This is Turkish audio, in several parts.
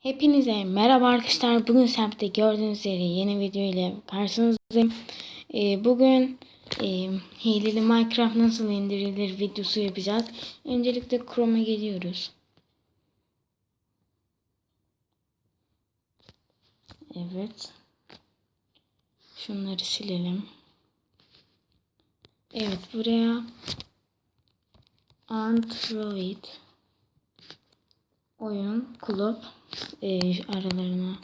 Hepinize merhaba arkadaşlar. Bugün Sep'te gördüğünüz üzere yeni video ile karşınızdayım. Ee, bugün e, hileli Minecraft nasıl indirilir videosu yapacağız. Öncelikle Chrome'a geliyoruz. Evet. Şunları silelim. Evet buraya Android oyun kulüp e, aralarına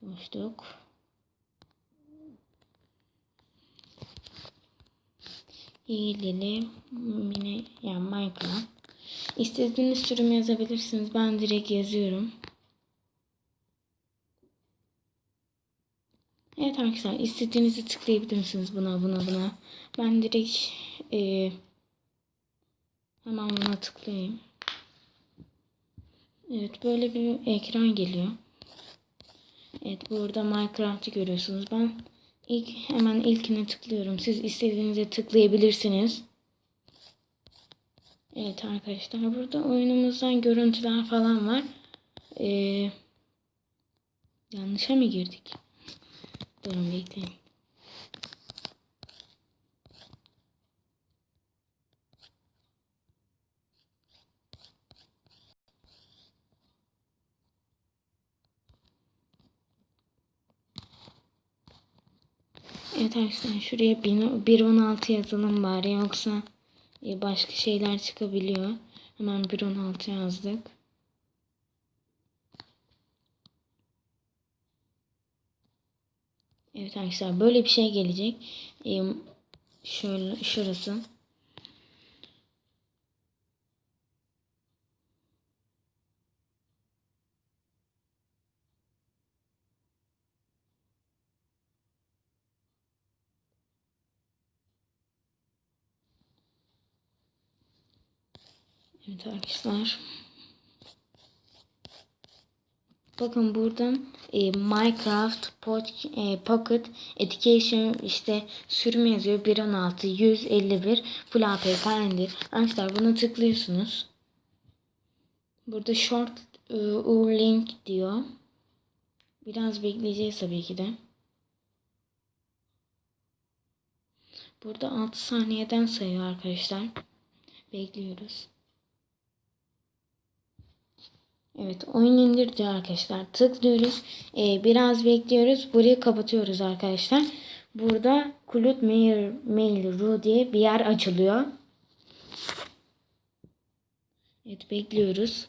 koştuk. Hileli mini yani Minecraft. İstediğiniz sürüm yazabilirsiniz. Ben direkt yazıyorum. Evet arkadaşlar istediğinizi tıklayabilirsiniz buna buna buna. Ben direkt e, hemen buna tıklayayım. Evet böyle bir ekran geliyor. Evet burada Minecraft'ı görüyorsunuz. Ben ilk hemen ilkine tıklıyorum. Siz istediğinize tıklayabilirsiniz. Evet arkadaşlar burada oyunumuzdan görüntüler falan var. Ee, yanlışa mı girdik? Durun bekleyin. Evet arkadaşlar şuraya 1.16 yazalım bari yoksa e, başka şeyler çıkabiliyor. Hemen 1.16 yazdık. Evet arkadaşlar böyle bir şey gelecek. Ee, şöyle şurası. Evet arkadaşlar. Bakın buradan e, Minecraft e, Pocket Education işte sürüm yazıyor 1.16 151 Full APK indir. Arkadaşlar buna tıklıyorsunuz. Burada short e, link diyor. Biraz bekleyeceğiz tabii ki de. Burada 6 saniyeden sayıyor arkadaşlar. Bekliyoruz. Evet oyun indir diyor arkadaşlar. Tıklıyoruz. Ee, biraz bekliyoruz. Burayı kapatıyoruz arkadaşlar. Burada Kulut Mail, Mail Ru diye bir yer açılıyor. Evet bekliyoruz.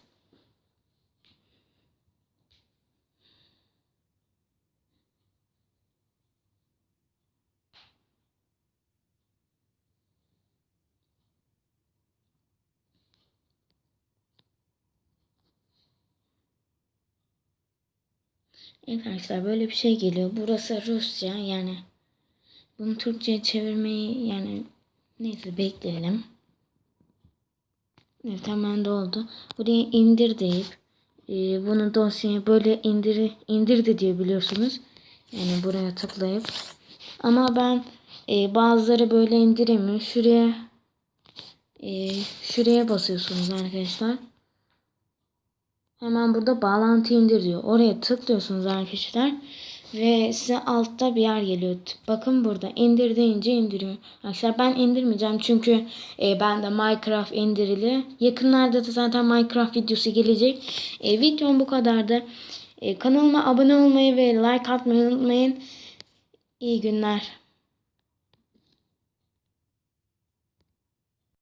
Evet arkadaşlar böyle bir şey geliyor. Burası Rusça yani bunu Türkçe'ye çevirmeyi yani neyse bekleyelim. Evet hemen doldu. Buraya indir deyip e, bunu dosyaya böyle indir indirdi diye biliyorsunuz. Yani buraya tıklayıp ama ben e, bazıları böyle indiremiyor. Şuraya e, şuraya basıyorsunuz arkadaşlar. Hemen burada bağlantı indir diyor. Oraya tıklıyorsunuz arkadaşlar. Ve size altta bir yer geliyor. Bakın burada indir deyince indiriyor. Arkadaşlar ben indirmeyeceğim çünkü e, bende Minecraft indirili. Yakınlarda da zaten Minecraft videosu gelecek. E, videom bu kadardı. E, kanalıma abone olmayı ve like atmayı unutmayın. İyi günler.